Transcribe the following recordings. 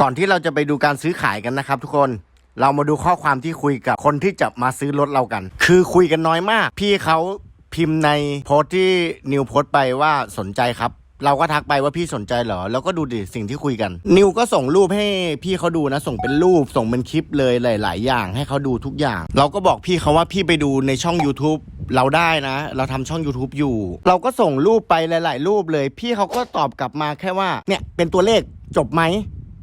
ก่อนที่เราจะไปดูการซื้อขายกันนะครับทุกคนเรามาดูข้อความที่คุยกับคนที่จะมาซื้อรถเรากัน คือคุยกันน้อยมาก พี่เขาพิมพ์ในโพสต์ที่นิวโพสต์ไปว่าสนใจครับ เราก็ทักไปว่าพี่สนใจเหรอ แล้วก็ดูดิสิ่งที่คุยกัน นิวก็ส่งรูปให้พี่เขาดูนะ ส่งเป็นรูป ส่งเป็นคลิปเลยหลาย ๆ อย่างให้เขาดูทุกอย่าง เราก็บอกพี่เขาว่าพี่ไปดูในช่อง YouTube เราได้นะ เราทำช่อง YouTube อยู่ เราก็ส่งรูปไปหลาย ๆ รูปเลย พี่เขาก็ตอบกลับมาแค่ว่าเนี่ยเป็นตัวเลขจบไหม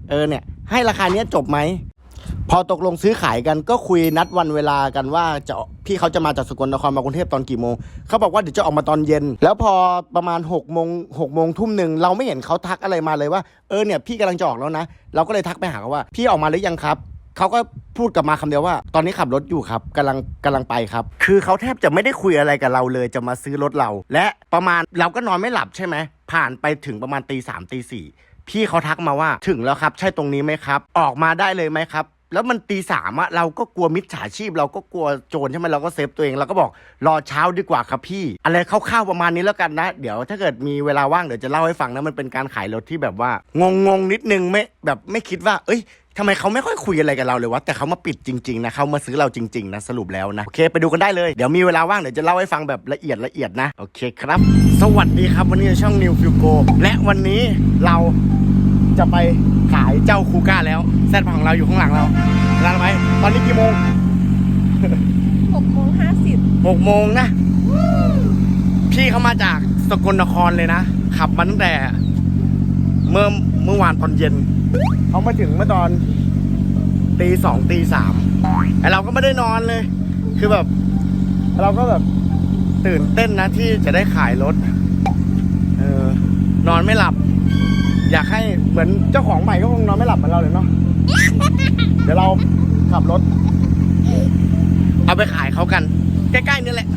เออเนี่ยให้ราคาเนี้ยจบไหมพอตกลงซื้อขายกันก็คุยนัดวันเวลากันว่าจะพี่เขาจะมาจากสกลนครมากรุงเทพตอนกี่โมงเขาบอกว่าเดี๋ยวจะออกมาตอนเย็น แล้วพอประมาณ6กโมงหกโมงทุ่มหนึ่งเราไม่เห็นเขาทักอะไรมาเลยว่าเออเนี่ยพี่กำลังจะออกแล้วนะ เราก็เลยทักไปหาเขาว่า พี่ออกมาหรือยังครับเขาก็พูดกลับมาคำเดียวว่า ตอนนี้ขับรถอยู่ครับกำลังกำลังไปครับ คือเขาแทบจะไม่ได้คุยอะไรกับเราเลยจะมาซื้อรถเรา และประมาณเราก็นอนไม่หลับใช่ไหมผ่านไปถึงประมาณตีสามตีสี่ พี่เขาทักมาว่าถึงแล้วครับ ใช่ตรงนี้ไหมครับ ออกมาได้เลยไหมครับ แล้วมันตีสามอะเราก็กลัวมิจฉาชีพ เราก็กลัวโจรใช่ไหมเราก็เซฟตัวเองเราก็บอกรอเช้าดีกว่าครับพี่ อะไรคร่าวๆประมาณนี้แล้วกันนะ เดี๋ยวถ้าเกิดมีเวลาว่างเดี๋ยวจะเล่าให้ฟังนะมันเป็นการขายรถที่แบบว่างงๆนิดนึงไม่แบบไม่คิดว่า เอ้ยทำไมเขาไม่ค่อยคุยอะไรกับเราเลยวะแต่เขามาปิดจริงๆนะเขามาซื้อเราจริงๆนะสรุปแล้วนะโอเคไปดูกันได้เลยเดี๋ยวมีเวลาว่างเดี๋ยวจะเล่าให้ฟังแบบละเอียดละเอียดนะโอเคครับ สวัสดีครับวันนี้ช่อง New f u g o และวันนี้เรา จะไปขายเจ้าคูก้าแล้วแซดของเราอยู่ข้างหลังเราเวลาไหมตอนนี้กี่โมงหกโมงห้าสิบหกโมงนะ พี่เขามาจากสกลนครเลยนะขับมาตั้งแต่ เมื่อเมื่อวานตอนเย็นเขามาถึงเมื่อตอนตีสองตีสามไอเราก็ไม่ได้นอนเลย คือแบบ เราก็แบบตื่นเต้นนะที่จะได้ขายรถเออนอนไม่หลับ อยากให้เหมือนเจ้าของใหม่ก็คงนอนไม่หลับเหมือนเราเลยเนาะเดี๋ยวเราขับรถ เอาไปขายเขากัน ใกล้ๆนี่แหละ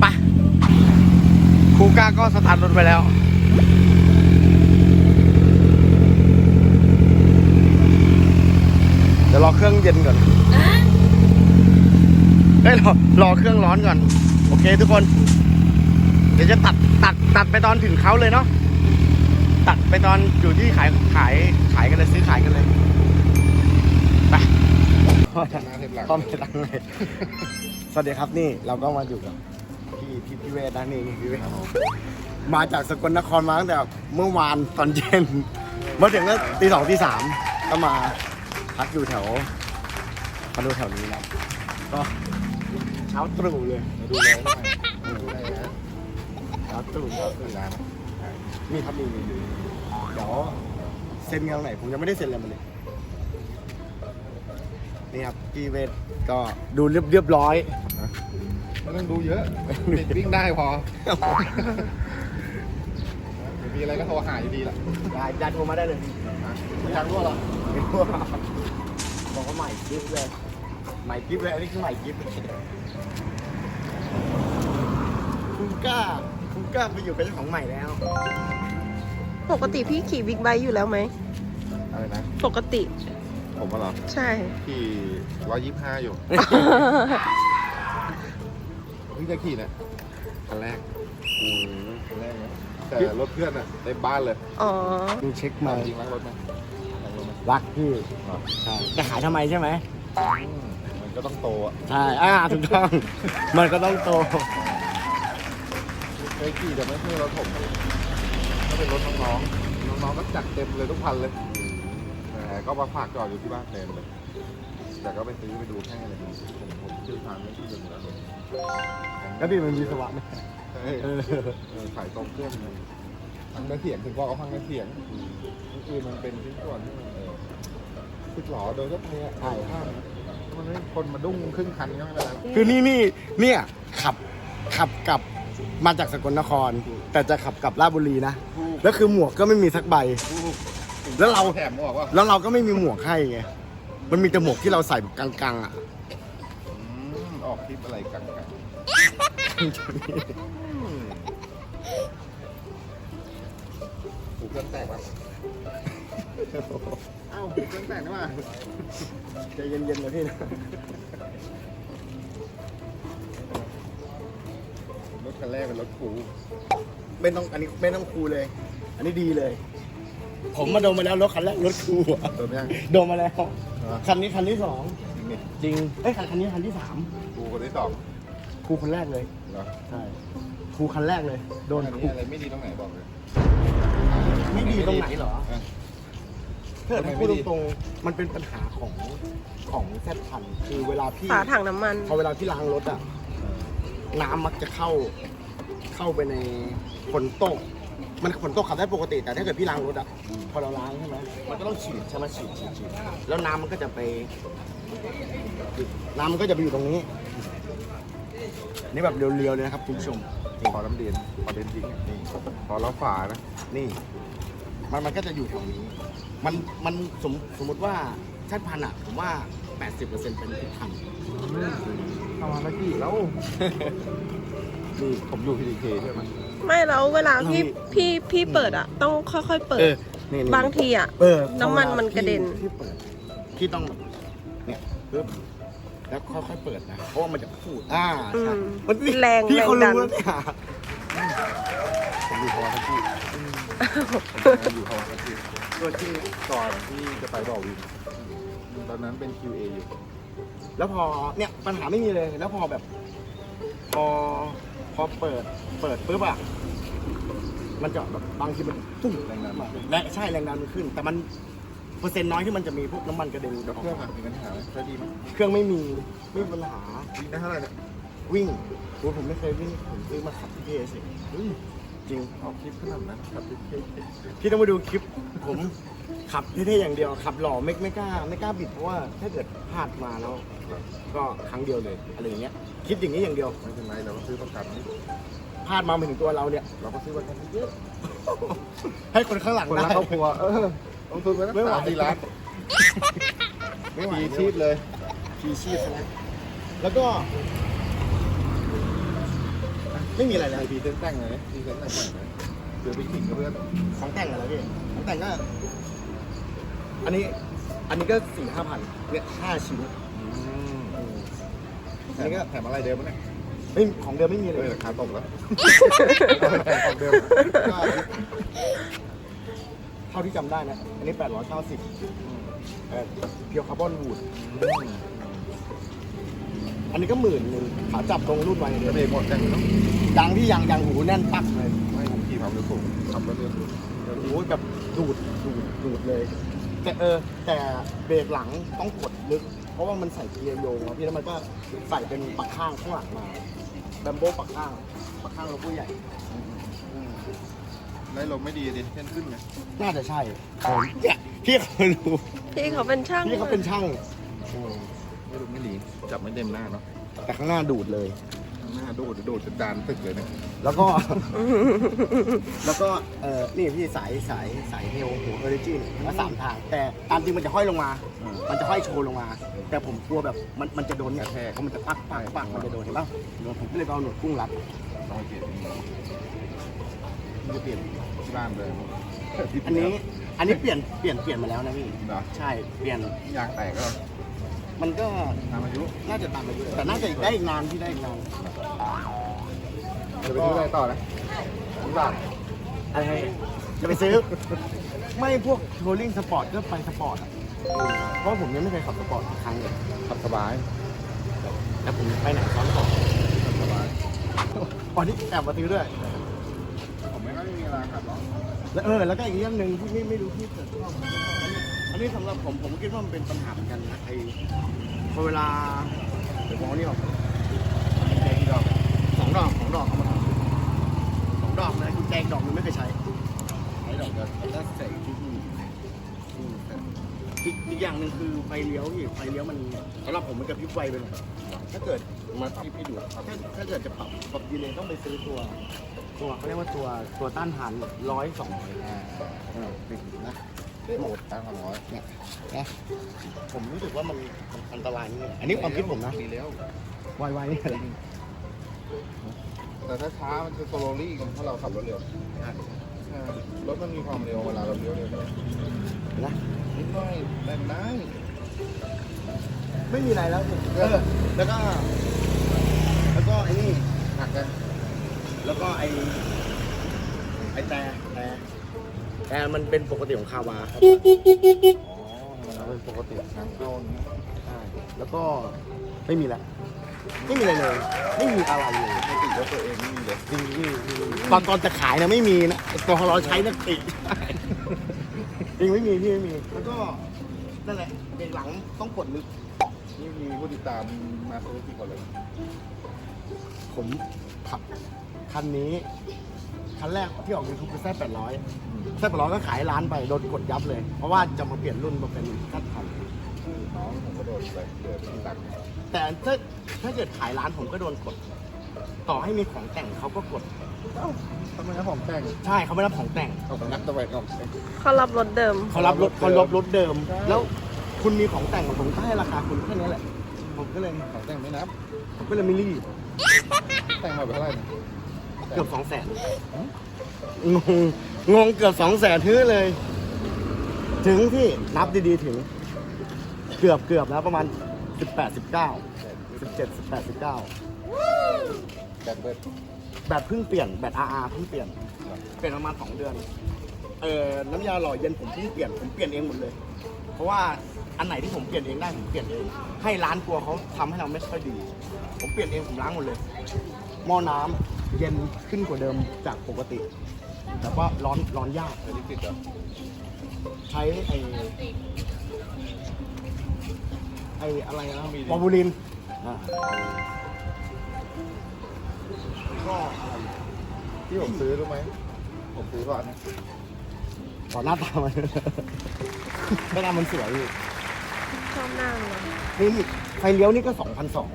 ไปครูก้าก็สตาร์ทรถไปแล้วเดี๋ยวรอเครื่องเย็นก่อนเฮ้ยรอรอเครื่องร้อนก่อน โอเคทุกคน เดี๋ยวจะตัดตัดตัดไปตอนถึงเขาเลยเนาะ ตัดไปตอนอยู่ที่ขายขายขายกันเลยซื้อขายกันเลยไปพร้อมไปตั้งเลย สวัสดีครับนี่เราก็มาอยู่กับพี่พี่พี่เวทนะนี่นี่พี่เวทมาจากสกลนครมาตั้งแต่เมื่อวานตอนเย็นมาถึงก็ตีสองตีสามก็มาพักอยู่แถวมาดูแถวนี้นะก็เช้าตรู่เลยมาดูแลหน่อยดูแลนะเช้าตรู่เช้าตรู่ร้า นนี่ครับนี่นี่นี่เดี๋ยวเซ็นกันตรงไหนผมยังไม่ได้เซ็นเลยมันเลยนี่ครับพี่เวทก็ดูเรียบเรียบร้อย ไม่ต้องดูเยอะเด็กวิ่งได้พอเดี๋ยวมีอะไรก็โทรหาอยู่ดีแหละได้ได้โทรมาได้เลยไม่อยากรู้หรอไม่รู้ว่าบอกว่าใหม่กิฟต์เลยใหม่กิฟต์เลยอันนี้คือใหม่กิฟต์เลยคุณกล้าคุณ กล้าไปอยู่เป็นเจ้าของใหม่แล้วปกติพี่ขี่บิ๊กไบค์อยู่แล้วไหม อะไรนะ ปกติ ผมว่าเหรอใช่ ขี่ร้อยยี่ห้าอยู่ เพิ่งจะขี่เนี่ยคันแรกคันแรกนะแต่รถเพื่อนอะเต็มบ้านเลย อ๋อ ดูเช็คใหม่จริงรักรถไหมรักรถไหมรักพี่เหรอใช่จะขายทำไมใช่ไหมอืมมันก็ต้องโตอะใช่ อ่าถูกต้อง มันก็ต้องโตเค ยขี่แต่ไม่เคยรถผมก็เป็นรถน้องๆน้องๆก็จัดเต็มเลยทุกพันเลยแต่ก็มาฝากจอดอยู่ที่บ้านเต็มเลยแต่ก็ไปซื้อไปดูแค่เลยผมผมชื่อทางไม่ชื่อเดิมแล้วเลยแล้วพี่มันมีสวะไหมเฮ้ยเออเออขายตรงเครื่องมันพังกระเสียงถึงบอกเขาพังกระเสียงก็คือมันเป็นชิ้นส่วนที่มันเออคือหลอโดยก็พยถ่ายภาพมันไม่คนมาดุ้งครึ่งคันก็ไม่เป็นไรคือนี่นี่เนี่ยขับขับกลับ มาจากสกลนคร แต่จะขับกลับราชบุรีนะ แล้วคือหมวกก็ไม่มีสักใบ แล้วเราแถมบอกว่าแล้วเราก็ไม่มีหมวกให้ไง มันมีแต่หมวกที่เราใส่แบบกลางๆอะอืมออกคลิปอะไรกันกันหูเครื่องแตกวะเอ้าหูเครื่องแตกนี่มาใจเย็นๆเลยพี่นะ คันแรกเป็นรถกูไม่ต้องอันนี้ไม่ต้องคูลเลย อันนี้ดีเลย ผมมาโดนมาแล้วรถคันแรกรถครูอะโดนยัง โดนมาแล้ว เหรอ คันนี้คันที่สองจริงดิจริงเอ้ยคันคันนี้คันที่สามกูคนที่สองครูคนแรกเลยเหรอใช่ครูคันแรกเลย โดนอันครูนี้อะไรไม่ดีตรงไหนบอกเลย ไม่ดีตรงไหนเหรออะถ้าเกิดทำไมให้พูดไม่ดีตรงๆ มันเป็นปัญหาของของแซดพันธุ์คือเวลาพี่ฝาถังน้ำมัน พอเวลาที่ล้างรถอะ น้ำมักจะเข้าเข้าไปในฝนตก มันฝนตกขับได้ปกติ แต่ถ้าเกิดพี่ล้างรถอะพอเราล้างใช่ไหมมันก็ต้องฉีดใช่ไหมฉีดฉีดฉีดแล้วน้ำมันก็จะไป น้ำมันก็จะไปอยู่ตรงนี้ นี่แบบเรียวๆเลยนะครับคุณผู้ชมพอน้ำเดียนพอเด่นจริงนี่พอเราฝานะนี่ มันมันก็จะอยู่แถวนี้ มันมันสมสมมติว่าชาติพันธุ์อะผมว่า 80%เป็นทุกพันธุ์ ทำมาแล้วกี่แล้วนี่ผมอยู่พีดีเคใช่ไหม ไม่แล้วเวลาพี่เราพี่พี่เปิดอะต้องค่อยๆเปิด เออนี่นี่บางทีอะเออน้ำมันมันกระเด็นพี่เปิดพี่ต้องแบบเนี่ยปึ๊บแล้วค่อยๆเปิดนะเพราะว่ามันจะพูดอ่าใช่อืมมันแรงพี่เขาแรงดัรู้นแล้วเนี่ยผมอยู่พอทักที่ผมอยู่พอทักที่ตัวที่ก่อนที่จะไปบอกวินตอนนั้นเป็น QA อยู่ แล้วพอเนี่ยปัญหาไม่มีเลย แล้วพอแบบ พอพอเปิดเปิดปุ๊บอะมันจะแบบบางทีมันตุ้มแรงดันมาและใช่แรงดันมันขึ้น แต่มันเปอร์เซ็นต์น้อยที่มันจะมีพวกน้ำมันกระเด็นแล้วเครื่องอะมีปัญหาไหมใช้ดีไหมเครื่องไม่มีไม่มีปัญหาวิ่งได้เท่าไหร่เนี่ยวิ่งโอ้ผมไม่เคยวิ่ง ผมซื้อมาขับที่เพสิเฮ้ยจริง ออกคลิปขนาดนั้นครับพี่เค้กพี่ต้องมาดูคลิปผม ขับเท่ๆอย่างเดียวขับหล่อไม่ไม่กล้าไม่กล้าบิดเพราะว่าถ้าเกิดพลาดมาแล้วก็ครั้งเดียวเลยอะไรอย่างเงี้ยคิดอย่างนี้อย่างเดียวไม่เป็นไรเราก็ซื้อประกันนี่พลาดมาไม่ถึงตัวเราเนี่ย เราก็ซื้อประกันเยอะให้คนข้างหลังคนได้ละครอบครัวเออลงทุนไปนะไม่ไหว สามสี่ล้านไม่ไหวทีชีพเลยพีชีพนะแล้วก็ ไม่มีอะไรเลไอยพีเซนแต่งเลยพีเซนแต่งเลยเดี๋ยวไปขิงกับเพื่อนของแต่งอะไรพี่ของแต่งก็ อันนี้อันนี้ก็สี่ห้าพันเนี่ยห้าชิ้นแถมแถมอะไรเดิมมั้ยเนี่ยไม่ของเดิมไม่มีเลเลยยราคาตกแล้วของเดิมก็เท่าที่จำได้นะ อันนี้แปดร้อยเก้าสิบเพียวคาร์บอนวูดอันนี้ก็หมื่นหนึ่งขาจับตรงรุ่นไว้จะเบรกหมดกันเนาะดังที่ยังยังหูแน่นปักเลยไม่ผมขี่ความเร็วสูงขับรถเร็วโอ้ยแบบดูดดูดดูดเลย แต่เออแต่เบรกหลังต้องกดลึก เพราะว่ามันใส่เกียร์โยงอะพี่แล้วมันก็ใส่เป็นปักข้างข้างหลังมาแบมโบปักข้างปักข้างเราผู้ใหญ่อืมได้ลมไม่ดีดิเช่นขึ้นไงน่าจะใช่ผมเนี่ยพี่เขารู้พี่เขาเป็นช่างพี่เขาเป็นช่างอืมไม่รู้ไม่ดีจับไม่เต็มหน้าเนาะแต่ข้างหน้าดูดเลย โดดโดดจนดานตึกเลยนะแล้วก็ แล้วก็เออนี่พี่สายสายสายเฮลหัวเออร์จิเนี่ยมาสามทาง แต่ตามจริงมันจะห้อยลงมา มันจะห้อยโชว์ลงมา แต่ผมกลัวแบบมันมันจะโดนเนี่ยเพราะมันจะปักปักปักมันจะโดนเห็นป่ะผมก็เลยเอาหนวดกุ้งรัดต้องไปเปลี่ยนมันจะเปลี่ยนที่บ้านเลยอันนี้อันนี้เปลี่ยนเปลี่ยนเปลี่ยนมาแล้วนะพี่เหรอใช่เปลี่ยนยางแตกก็มันก็ตามอายุน่าจะตามอายุแต่น่าจะได้อีกนานที่ได้อีกนาน จะไปซื้ออะไรต่อนะที่บ้านอะไรจะไปซื้อ ไม่พวกโรลลิ่งสปอร์ตก็ไปสปอร์ตอะเพราะผมยังไม่เคยขับสปอร์ตสักครั้งเลยขับสบายแล้วผมไปไหนซ้อนสองขับสบายอ๋อนี่แอบมาซื้อด้วย ผมไม่ค่อยมีเวลาขับหรอกแล้วเออแล้วก็อีกเรื่องหนึ่งที่ไม่ไม่รู้ที่เกิดขึ้นอันนี้สำหรับผมผมคิดว่ามันเป็นปัญหาเหมือนกันนะไอ้พอเวลาเดี๋ยวมองนี่ออกกุญแจกี่ดอกสองดอกสองดอกเอามาทำสอง ดอกนะกุญแจอีกดอกหนึงไม่เคยใช้ใช้ดอกเดียวแล้วใส่ที่นี่อีกอีกอย่างหนึ่งคือไฟเลี้ยวพี่ไฟเลี้ยวมันสำหรับผมมันจะพริบไวไปหน่อยถ้าเกิดมาที่พี่ดูครับถ้าถ้าเกิดจะปรับปรับดีเลยต้องไปซื้อตัว ตัวเขาเรียกว่าตัวตัวต้านทานร้อยสองร้อยอ่าเออติดนะได้หมดตั้งสองร้อยเนี่ยนะผมรู้สึกว่ามันมันอันตรายนี่อันนี้ความคิดผมนะ ดีแล้ว ไวๆนี่อะไร แต่ถ้าช้ามันจะสโลลี่กันถ้าเราขับรถเร็วใช่รถมันมีความเร็วเวลาเราเลี้ยวเร็วนะนิดหน่อยแต่ได้ไม่มีอะไรแล้วเออแล้วก็ แล้วก็ไอ้นี่หักกันแล้วก็ไอ้ไอ้แต่แต่แต่มันเป็นปกติของคาวาครับอ๋อมันเป็นปกติน้ำเข้านี้ใช่แล้วก็ไม่มีละ ไม่มีอะไรเลย ไม่มีอะไรเลยปกติรถตัวเองไม่มีเลยจริงๆพี่ตอนตอนจะขายนะไม่มีนะตอนเราใช้นะติจริงไม่มีพี่ไม่มีแล้วก็นั่นแหละเบรกหลังต้องกดลึกนี่มีผู้ติดตามมาซื้อกี่คนเลยผมขับคันนี้คันแรกที่ออกยูทูบคือแซ่แปดร้อยแซ่แปดร้อยก็ขายร้านไปโดนกดยับเลย เพราะว่าจะมาเปลี่ยนรุ่นมาเป็นคัดพัน น้องผมก็โดนไปเดือดที่ตักแต่ถ้าถ้าเกิดขายร้านผมก็โดนกด ต่อให้มีของแต่งเขาก็กด เอ้าทำไมนะผมแต่งใช่เขาไม่รับของแต่งเอางัดตะไบของแต่งเขารับรถเดิม เขารับรถเขารับรถเดิม ใช่ แล้วคุณมีของแต่งผมก็ให้ราคาคุณแค่นี้แหละ ผมก็เลยของแต่งไม่นับ ผมก็เลยไม่รีบแต่งมาเท่าไหร่เนี่ยเกือบสองแสนงงงงเกือบสองแสนทื้อเลย ถึงที่นับดีๆถึงเกือบเกือบแล้วประมาณสิบแปดสิบเก้าสิบเจ็ดสิบแปดสิบเก้าแบเบิดแบบเพิ่งเปลี่ยนแบบ RR เพิ่งเปลี่ยน เปลี่ยนประมาณสองเดือน เออน้ำยาหล่อเย็นผมเพิ่งเปลี่ยนผมเปลี่ยนเองหมดเลย เพราะว่าอันไหนที่ผมเปลี่ยนเองได้ผมเปลี่ยนเอง ให้ร้านกลัวเขาทำให้เราไม่ค่อยดี ผมเปลี่ยนเองผมล้างหมดเลย หม้อน้ำเย็นขึ้นกว่าเดิมจากปกติ แต่ว่าร้อนร้อนยากไม่ได้ติดเหรอ ใช้ไอ้ ไอ้อะไรนะวอลบูลินอ่าก็อะไรที่ผมซื้อรู้ไหม ผมซื้อเพราะอันนี้ต่อหน้าตามันหน้าตามันสวยอยู่ชอบนั่งเลยนี่ไฟเลี้ยวนี่ก็สองพันสอง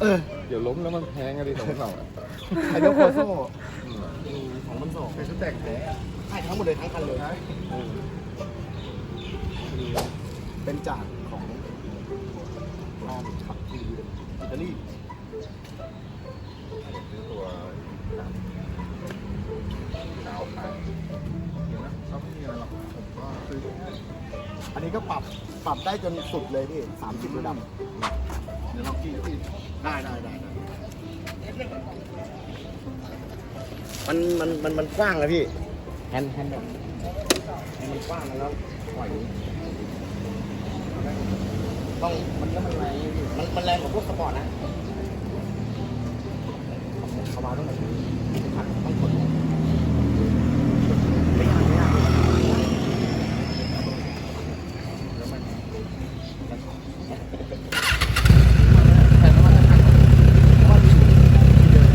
เออ เดี๋ยวล้มแล้วมันแพงอะดิสองเสาอะไฟเลี้ยวโคโซ่สองพันสองเป็นชุดแต่งแท้ใช่ทั้งหมดเลยทั้งคันเลยใช่เออเป็นจาก ของงานขับทีอิตาลีซื้อตัวดาวขายเดี๋ยวนะเขาไม่มีอะไรหรอกผมก็ซื้อแค่อันนี้ก็ปรับปรับได้จนสุดเลยพี่สามสิบระดับเดี๋ยวเราขี่ที่ได้ได้ได้ได้มันมันมันมันกว้างนะพี่แฮนด์แฮนด์แบบมันกว้างแล้วปล่อย ต้องมันก็มันแรงมันมันแรงกว่าพวกสปอร์ตนะเขามาต้องแบบต้องกดไม่ยากไม่ยาก แล้วมัน แต่น้ำมันจะขัดเพราะว่ามีเดิน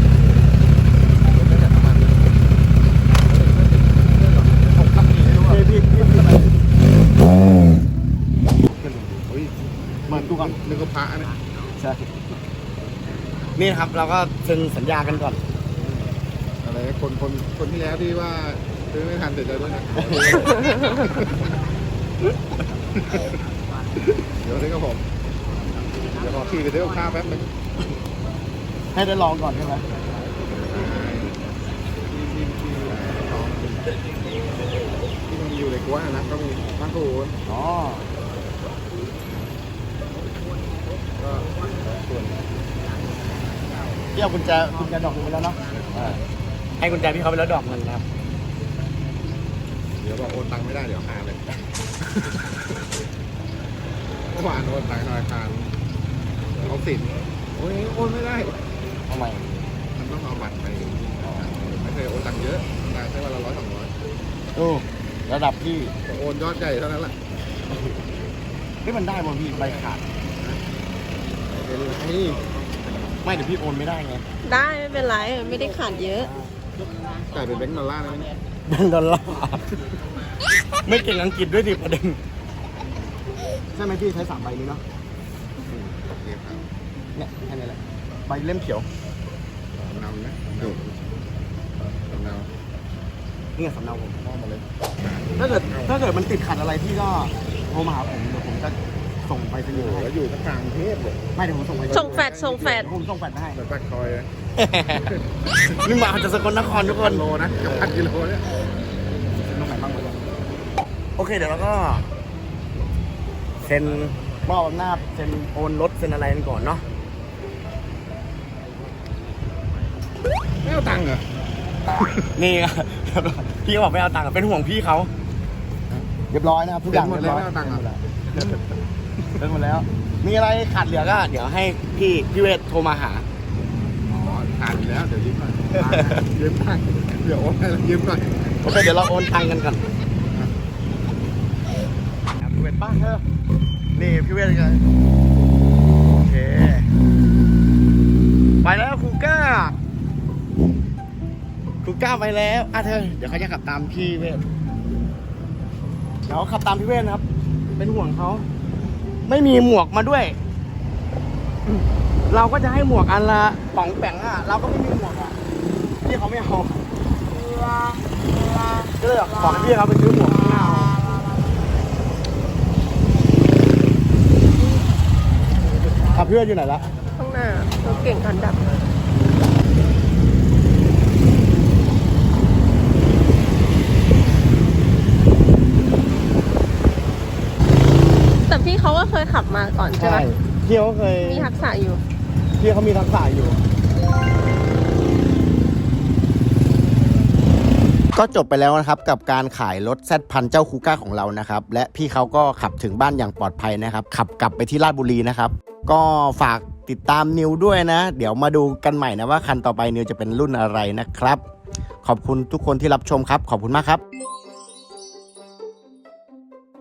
รถไม่แต่น้ำมัน ผมขับหนีไม่รู้อะพี่พี่พี่อะไร เฮ้ย มาดูก่อน นึกว่า พระนะใช่นี่นะครับเราก็เซ็นสัญญากันก่อน อะไรคนคนคนที่แล้วที่ว่าซื้อไม่ทันเสียใจด้วยนะ เดี๋ยวนี้ก็ผมเดี๋ยวขอขี่ไปซื้อกับข้าวแป๊บนึงให้ได้ลองก่อนใช่ไหมที่ที่ที่น้องที่มันอยู่ในกวนนะก็มีบ้านกูนอ๋อ ก็ส่วน พี่เอากุญแจกุญแจดอกหนึงไปแล้วเนาะอ่าให้กุญแจพี่เขาไปแล้วดอกหนึงนะครับ เดี๋ยวบอกโอนตังค์ไม่ได้เดี๋ยวหาเลยเมื่อวานโอนตังค์ธนาคารเขาสินโอ้ยโอนไม่ได้ ทำไมมันต้องเอาบัตรไปไม่เคยโอนตังค์เยอะได้แค่วันละร้อยสองร้อยโอ้ระดับพี่โอนยอดใหญ่เท่านั้นแหละนี่มันได้บอพี่ใบขาดเป็นไร ไม่เดี๋ยวพี่โอนไม่ได้ไงได้ไม่เป็นไรไม่ได้ขาดเยอะจ่ายเป็นแบงก์ดอลลาร์นะเนี่ยแบงค์ดอลลาร์ไม่เก่งอังกฤษด้วยดิประเด็นใช่ไหมพี่ใช้สามใบนี้เนาะโอเคครับเนี่ยแค่นี้แหละใบเล่มเขียวสำเนานะสำเนาสำเนานี่ไงสำเนาผมมอบมาเลย ถ้าเกิดถ้าเกิดมันติดขัดอะไรพี่ก็โทรมาหาผมเดี๋ยวผมจะ ส่งไปสอนียู่ย์ให้แล้วอยู่กลางกรุงเทพเลยไม่เดี๋ยวผมส่งไปส่งแฟดส่งแฟดผมส่งแฟดให้แต่ปากคอยนะนี่มาจากสกลนครทุกคพันนโลนะกับพันกิโลเนี่ยตรงไหนบ้างวะโอเคเดี๋ยวเราก็เซ็นมอบอำนาจเซ็นโอนรถเซ็นอะไรกันก่อนเนาะไม่เอาตังค์เหรอนี่ไงพี่เขาบอกไม่เอาตังค์เป็นห่วงพี่เขาเรียบร้อยนะครับทุกอย่างเต็มหมดเรียบร้อยแล้วไม่เอาตังค์อะ เต็มหมดแล้ว มีอะไรขาดเหลือก็ เดี๋ยวให้พี่พี่เวทโทรมาหา อ๋อทานอยู่แล้ว เดี๋ยวยืมหน่อยยืมหน่อยเดี๋ยวโอนให้แล้วยืมหน่อยโอเคเดี๋ยวเราโอนตังกันก่อนพี่เวทป้าเธอนี่พี่เวทกันโอเค ไปแล้วครูก้าครูก้าไปแล้วอะเธอเดี๋ยวเขาจะขับตามพี่เวทเดี๋ยวขับตามพี่เวทนะครับ เป็นห่วงเขา ไม่มีหมวกมาด้วย เราก็จะให้หมวกอันละป๋องแป๋งอะ เราก็ไม่มีหมวกอะพี่เขาไม่เอาก็เลยขอให้พี่เขาไปซื้อหมวกข้างหน้าเอาขับเพื่อนอยู่ไหนละข้างหน้ารถเก่งคันดำ พี่เขาก็เคยขับมาก่อนใช่ไหมพี่เขาเคยมีทักษะอยู่พี่เขามีทักษะอยู่ ก็จบไปแล้วนะครับกับการขายรถแซดพันเจ้าคูก้าของเรานะครับ และพี่เขาก็ขับถึงบ้านอย่างปลอดภัยนะครับ ขับกลับไปที่ราชบุรีนะครับ ก็ฝากติดตามนิวด้วยนะ เดี๋ยวมาดูกันใหม่นะว่าคันต่อไปนิวจะเป็นรุ่นอะไรนะครับ ขอบคุณทุกคนที่รับชมครับ ขอบคุณมากครับ